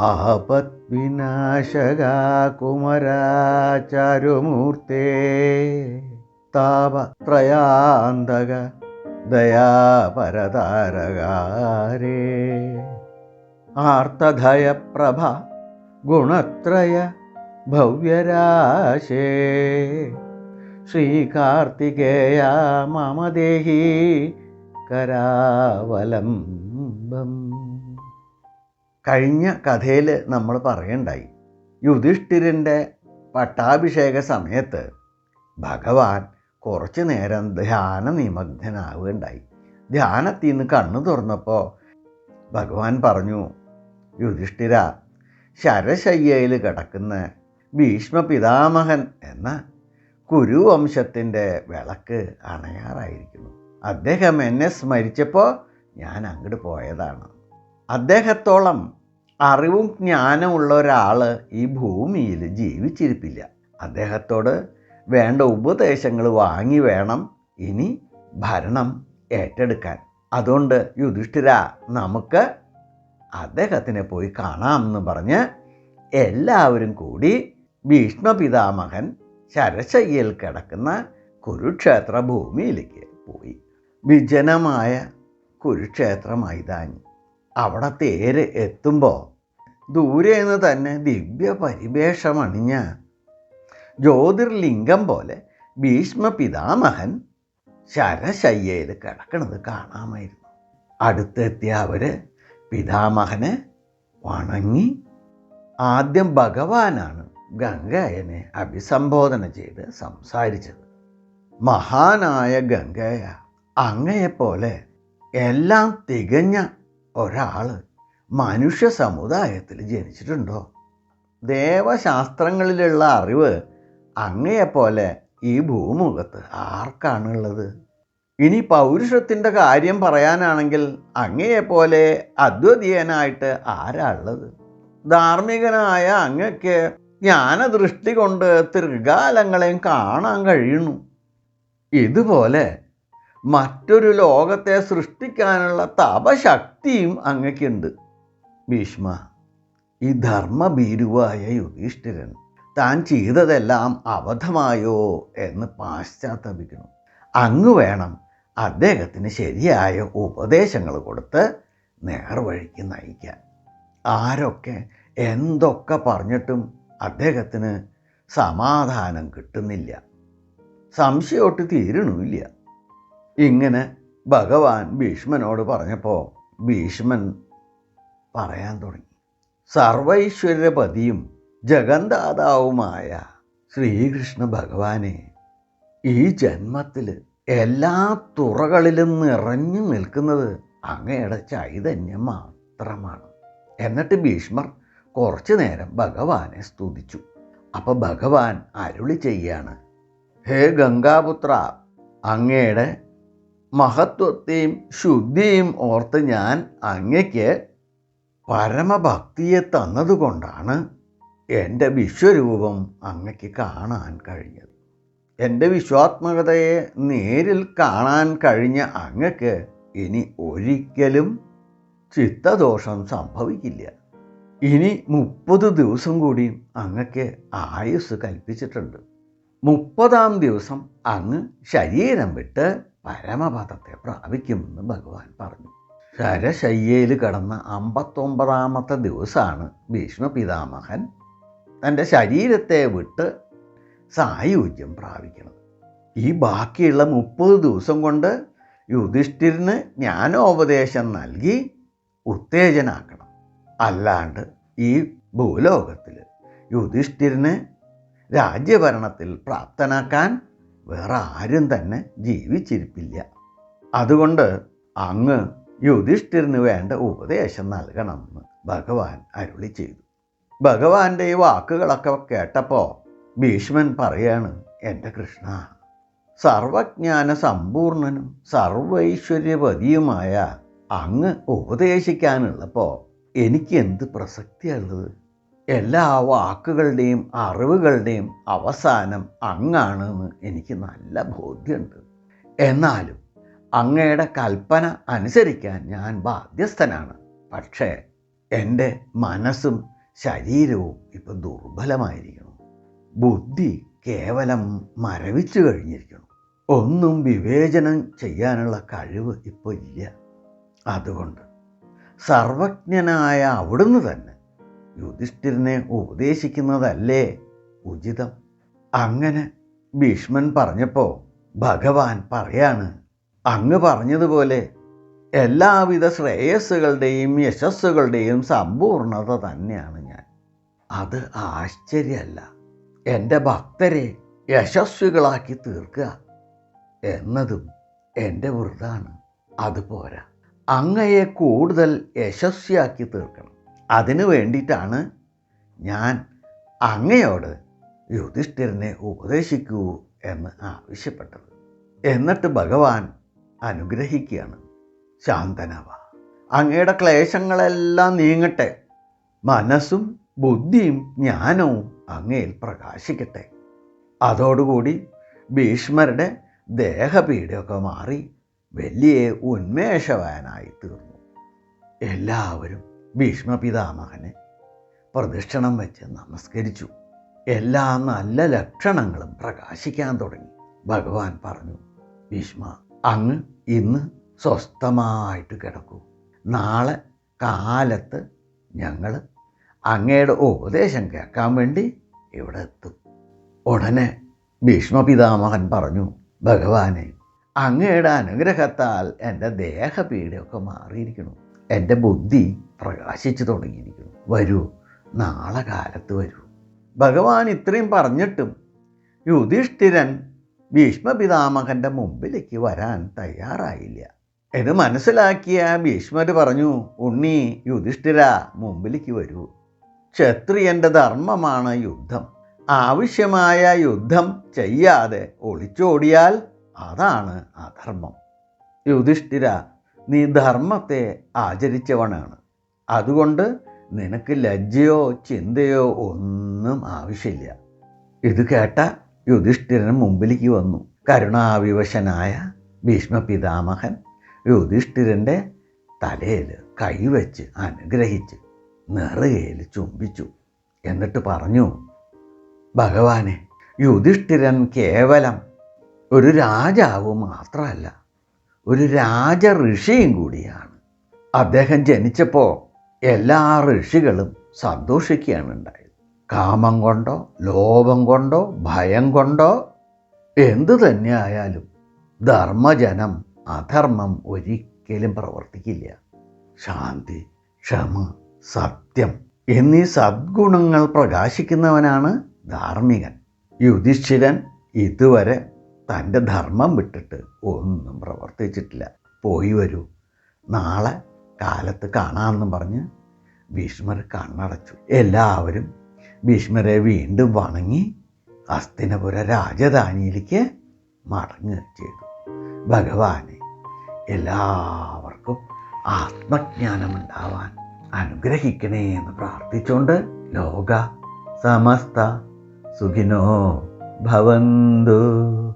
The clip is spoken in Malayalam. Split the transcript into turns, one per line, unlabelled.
ആപത്വിനാശക കുമരാചാരുമൂർത്തേ താപത്രയാന്തക ദയാപരതാരകാരേ. ആർത്തധയപ്രഭ ഗുണത്രയ ഭവ്യരാശേ. ശ്രീകാർത്തികേയ മമദേഹി കരാവലംബം. കഴിഞ്ഞ കഥയിൽ നമ്മൾ പറയണ്ടായി. യുധിഷ്ഠിരന്റെ പട്ടാഭിഷേക സമയത്ത് ഭഗവാൻ കുറച്ചു നേരം ധ്യാന നിമഗ്നനാവുകയുണ്ടായി. ധ്യാനത്തിൽ നിന്ന് കണ്ണു തുറന്നപ്പോൾ ഭഗവാൻ പറഞ്ഞു യുധിഷ്ഠിര ശരശയ്യയിൽ കിടക്കുന്ന ഭീഷ്മ പിതാമഹൻ എന്ന കുരുവംശത്തിന്റെ വിളക്ക് അണയാറായിരിക്കുന്നു. അദ്ദേഹം എന്നെ സ്മരിച്ചപ്പോൾ ഞാൻ അങ്ങോട്ട് പോയതാണ്. അദ്ദേഹത്തോളം അറിവും ജ്ഞാനമുള്ള ഒരാൾ ഈ ഭൂമിയിൽ ജീവിച്ചിരിപ്പില്ല. അദ്ദേഹത്തോട് വേണ്ട ഉപദേശങ്ങൾ വാങ്ങി വേണം ഇനി ഭരണം ഏറ്റെടുക്കാൻ. അതുകൊണ്ട് യുധിഷ്ഠിര നമുക്ക് അദ്ദേഹത്തിനെ പോയി കാണാം എന്ന് പറഞ്ഞ് എല്ലാവരും കൂടി ഭീഷ്മപിതാമഹൻ ശരശയ്യയിൽ കിടക്കുന്ന കുരുക്ഷേത്ര ഭൂമിയിലേക്ക് പോയി. വിജനമായ കുരുക്ഷേത്ര മൈതാനി അവിടെ തേര് എത്തുമ്പോൾ ദൂരെ നിന്ന് തന്നെ ദിവ്യ പരിവേഷമണിഞ്ഞ ജ്യോതിർലിംഗം പോലെ ഭീഷ്മ പിതാമഹൻ ശരശയ്യയിൽ കിടക്കുന്നത് കാണാമായിരുന്നു. അടുത്തെത്തിയ അവർ പിതാമഹനെ വണങ്ങി ആദ്യം ഭഗവാനാണ് ഗംഗയനെ അഭിസംബോധന ചെയ്ത് സംസാരിച്ചത്. മഹാനായ ഗംഗയ അങ്ങയെപ്പോലെ എല്ലാം തികഞ്ഞ ഒരാൾ മനുഷ്യ സമുദായത്തിൽ ജനിച്ചിട്ടുണ്ടോ? ദേവശാസ്ത്രങ്ങളിലുള്ള അറിവ് അങ്ങയെപ്പോലെ ഈ ഭൂമുഖത്ത് ആർക്കാണുള്ളത് ഇനി പൗരുഷത്തിന്റെ കാര്യം പറയാനാണെങ്കിൽ അങ്ങയെപ്പോലെ അദ്വതീയനായിട്ട് ആരാളുള്ളത് ധാർമ്മികനായ അങ്ങക്ക് ജ്ഞാനദൃഷ്ടി കൊണ്ട് ത്രികാലങ്ങളെയും കാണാൻ കഴിയുന്നു. ഇതുപോലെ മറ്റൊരു ലോകത്തെ സൃഷ്ടിക്കാനുള്ള തപശക്തിയും അങ്ങയ്ക്കുണ്ട്. ഭീഷ്മ ഈ ധർമ്മഭീരുവായ യുധിഷ്ഠിരൻ താൻ ചെയ്തതെല്ലാം അബദ്ധമായോ എന്ന് പാശ്ചാത്തപിക്കണം അങ്ങ് വേണം അദ്ദേഹത്തിന് ശരിയായ ഉപദേശങ്ങൾ കൊടുത്ത് നേർവഴിക്ക് നയിക്കാൻ. ആരൊക്കെ എന്തൊക്കെ പറഞ്ഞിട്ടും അദ്ദേഹത്തിന് സമാധാനം കിട്ടുന്നില്ല. സംശയമൊട്ട് തീരണമില്ല. ഇങ്ങനെ ഭഗവാൻ ഭീഷ്മനോട് പറഞ്ഞപ്പോൾ ഭീഷ്മൻ പറയാൻ തുടങ്ങി. സർവൈശ്വര്യപതിയും ജഗന്താതാവുമായ ശ്രീകൃഷ്ണ ഭഗവാനെ ഈ ജന്മത്തിൽ എല്ലാ തുറകളിലും നിറഞ്ഞു നിൽക്കുന്നത് അങ്ങയുടെ ചൈതന്യം മാത്രമാണ്. എന്നിട്ട് ഭീഷ്മർ കുറച്ചു നേരം ഭഗവാനെ സ്തുതിച്ചു. അപ്പോൾ ഭഗവാൻ അരുളി ചെയ്യാണ് ഹേ ഗംഗാപുത്ര അങ്ങയുടെ മഹത്വത്തെയും ശുദ്ധിയും ഓർത്ത് ഞാൻ അങ്ങയ്ക്ക് പരമഭക്തിയെ തന്നതുകൊണ്ടാണ് എന്റെ വിശ്വരൂപം അങ്ങയ്ക്ക് കാണാൻ കഴിഞ്ഞത്. എന്റെ വിശ്വാത്മകതയെ നേരിൽ കാണാൻ കഴിഞ്ഞ അങ്ങക്ക് ഇനി ഒരിക്കലും ചിത്തദോഷം സംഭവിക്കില്ല. ഇനി മുപ്പത് ദിവസം കൂടി അങ്ങക്ക് ആയുസ് കൽപ്പിച്ചിട്ടുണ്ട്. മുപ്പതാം ദിവസം അങ്ങ് ശരീരം വിട്ട് പരമപദത്തെ പ്രാപിക്കുമെന്ന് ഭഗവാൻ പറഞ്ഞു. ശരശയ്യയിൽ കിടന്ന അമ്പത്തൊമ്പതാമത്തെ ദിവസമാണ് ഭീഷ്മ പിതാമഹൻ തന്റെ ശരീരത്തെ വിട്ട് സായുജ്യം പ്രാപിക്കുന്നത്. ഈ ബാക്കിയുള്ള മുപ്പത് ദിവസം കൊണ്ട് യുധിഷ്ഠിരന് ജ്ഞാനോപദേശം നൽകി ഉത്തേജനാക്കണം. അല്ലാണ്ട് ഈ ഭൂലോകത്തിൽ യുധിഷ്ഠിരന് രാജ്യഭരണത്തിൽ പ്രാപ്തനാക്കാൻ വേറെ ആരും തന്നെ ജീവിച്ചിരിപ്പില്ല. അതുകൊണ്ട് അങ്ങ് യുധിഷ്ഠിരന് വേണ്ട ഉപദേശം നൽകണമെന്ന് ഭഗവാൻ അരുളി ചെയ്തു. ഭഗവാന്റെ ഈ വാക്കുകളൊക്കെ കേട്ടപ്പോൾ ഭീഷ്മൻ പറയാണ് എന്റെ കൃഷ്ണ സർവജ്ഞാന സമ്പൂർണനും സർവൈശ്വര്യപതിയുമായ അങ്ങ് ഉപദേശിക്കാനുള്ളപ്പോൾ എനിക്ക് എന്ത് പ്രസക്തിയുള്ളത് എല്ലാ വാക്കുകളുടെയും അറിവുകളുടെയും അവസാനം അങ്ങാണെന്ന് എനിക്ക് നല്ല ബോധ്യമുണ്ട്. എന്നാലും അങ്ങയുടെ കൽപ്പന അനുസരിക്കാൻ ഞാൻ ബാധ്യസ്ഥനാണ്. പക്ഷേ എന്റെ മനസ്സും ശരീരവും ഇപ്പം ദുർബലമായിരിക്കുന്നു ബുദ്ധി കേവലം മരവിച്ചു കഴിഞ്ഞിരിക്കുന്നു ഒന്നും വിവേചനം ചെയ്യാനുള്ള കഴിവ് ഇപ്പോൾ ഇല്ല. അതുകൊണ്ട് സർവജ്ഞനായ അവിടുന്ന് തന്നെ യുധിഷ്ഠിരനെ ഉപദേശിക്കുന്നതല്ലേ? ഉചിതം. അങ്ങനെ ഭീഷ്മൻ പറഞ്ഞപ്പോൾ ഭഗവാൻ പറയാണ് അങ്ങ് പറഞ്ഞതുപോലെ എല്ലാവിധ ശ്രേയസ്സുകളുടെയും യശസ്സുകളുടെയും സമ്പൂർണത തന്നെയാണ് ഞാൻ. അത് ആശ്ചര്യമല്ല. എന്റെ ഭക്തരെ യശസ്വികളാക്കി തീർക്കുക എന്നതും എന്റെ വൃതാണ്. അതുപോരാ അങ്ങയെ കൂടുതൽ യശസ്വിയാക്കി തീർക്കണം. അതിനു വേണ്ടിയിട്ടാണ് ഞാൻ അങ്ങയോട് യുധിഷ്ഠിരനെ ഉപദേശിക്കൂ എന്ന് ആവശ്യപ്പെട്ടത്. എന്നിട്ട് ഭഗവാൻ അനുഗ്രഹിക്കുകയാണ്. ശാന്തനവ അങ്ങയുടെ ക്ലേശങ്ങളെല്ലാം നീങ്ങട്ടെ. മനസ്സും ബുദ്ധിയും ജ്ഞാനവും അങ്ങയിൽ പ്രകാശിക്കട്ടെ. അതോടുകൂടി ഭീഷ്മരുടെ ദേഹപീഡയൊക്കെ മാറി വലിയ ഉന്മേഷവാനായി തീർന്നു. എല്ലാവരും ഭീഷ്മപിതാമഹനെ പ്രദക്ഷിണം വെച്ച് നമസ്കരിച്ചു. എല്ലാ നല്ല ലക്ഷണങ്ങളും പ്രകാശിക്കാൻ തുടങ്ങി. ഭഗവാൻ പറഞ്ഞു ഭീഷ്മ അങ്ങ് ഇന്ന് സ്വസ്ഥമായിട്ട് കിടക്കൂ. നാളെ കാലത്ത് ഞങ്ങൾ അങ്ങയുടെ ഉപദേശം കേൾക്കാൻ വേണ്ടി ഇവിടെ എത്തും. ഉടനെ ഭീഷ്മ പിതാമഹൻ പറഞ്ഞു ഭഗവാനെ അങ്ങയുടെ അനുഗ്രഹത്താൽ എന്റെ ദേഹപീഡയൊക്കെ മാറിയിരിക്കുന്നു. എന്റെ ബുദ്ധി പ്രകാശിച്ചു തുടങ്ങിയിരിക്കുന്നു. വരൂ നാളെ കാലത്ത് വരൂ. ഭഗവാൻ ഇത്രയും പറഞ്ഞിട്ടും യുധിഷ്ഠിരൻ ഭീഷ്മപിതാമഹന്റെ മുമ്പിലേക്ക് വരാൻ തയ്യാറായില്ല. ഇത് മനസ്സിലാക്കിയ ഭീഷ്മർ പറഞ്ഞു ഉണ്ണി യുധിഷ്ഠിര മുമ്പിലേക്ക് വരൂ. ക്ഷത്രിയന്റെ ധർമ്മമാണ് യുദ്ധം. ആവശ്യമായ യുദ്ധം ചെയ്യാതെ ഒളിച്ചോടിയാൽ അതാണ് അധർമ്മം. യുധിഷ്ഠിര നീ ധർമ്മത്തെ ആചരിച്ചവനാണ്. അതുകൊണ്ട് നിനക്ക് ലജ്ജയോ ചിന്തയോ ഒന്നും ആവശ്യമില്ല. ഇത് കേട്ട യുധിഷ്ഠിരൻ മുമ്പിലേക്ക് വന്നു. കരുണാവിവശനായ ഭീഷ്മ പിതാമഹൻ യുധിഷ്ഠിരന്റെ തലയിൽ കൈവച്ച് അനുഗ്രഹിച്ച് നെറുകയിൽ ചുംബിച്ചു. എന്നിട്ട് പറഞ്ഞു ഭഗവാനെ യുധിഷ്ഠിരൻ കേവലം ഒരു രാജാവ് മാത്രമല്ല. ഒരു രാജ ഋഷിയും കൂടിയാണ്. അദ്ദേഹം ജനിച്ചപ്പോൾ എല്ലാ ഋഷികളും സന്തോഷിക്കുകയാണ് ഉണ്ടായത്. കാമം കൊണ്ടോ ലോഭം കൊണ്ടോ ഭയം കൊണ്ടോ എന്തു തന്നെ ആയാലും ധർമ്മജനം അധർമ്മം ഒരിക്കലും പ്രവർത്തിക്കില്ല. ശാന്തി ക്ഷമ സത്യം എന്നീ സദ്ഗുണങ്ങൾ പ്രകാശിക്കുന്നവനാണ് ധാർമ്മികൻ. യുധിഷ്ഠിരൻ ഇതുവരെ തന്റെ ധർമ്മം വിട്ടിട്ട് ഒന്നും പ്രവർത്തിച്ചിട്ടില്ല. പോയി വരൂ. നാളെ കാലത്ത് കാണാമെന്ന് പറഞ്ഞ് ഭീഷ്മർ കണ്ണടച്ചു. എല്ലാവരും ഭീഷ്മരെ വീണ്ടും വണങ്ങി അസ്തിനപുര രാജധാനിയിലേക്ക് മടങ്ങുക ചെയ്തു. ഭഗവാനെ എല്ലാവർക്കും ആത്മജ്ഞാനമുണ്ടാവാൻ അനുഗ്രഹിക്കണേ എന്ന് പ്രാർത്ഥിച്ചുകൊണ്ട് ലോക സമസ്ത സുഖിനോ ഭവന്തു.